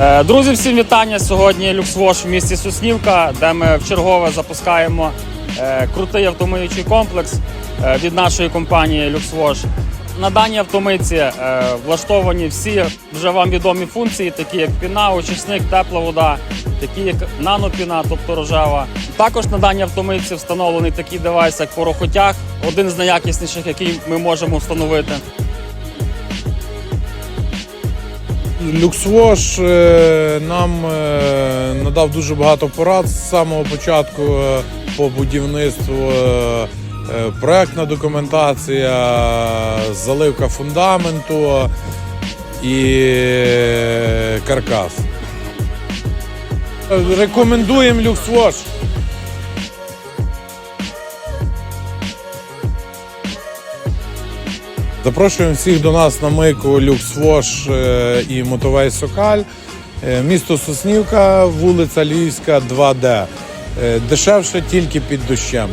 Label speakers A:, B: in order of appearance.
A: Е, Друзі, всім вітання! Сьогодні люксвош в місті Соснівка, де ми вчергове запускаємо е, крутий автомиючий комплекс е, від нашої компанії Люксвош. На даній автомийці влаштовані всі вже вам відомі функції, такі як піна, очисник, тепла вода, такі як нанопіна, тобто рожева. Також на даній автомийці встановлений такий девайс, як порохотяг, один з найякісніших, який ми можемо встановити.
B: Люксвош е, нам е, надав дуже багато порад з самого початку е, по будівництву. Проектна документація, заливка фундаменту і каркас. Рекомендуємо люксвош. Запрошуємо всіх до нас на мийку Люксвош Вош і Мотовей Сокаль. Е, Місто Соснівка, вулиця Львівська, 2D. Е, Дешевше тільки під дощем.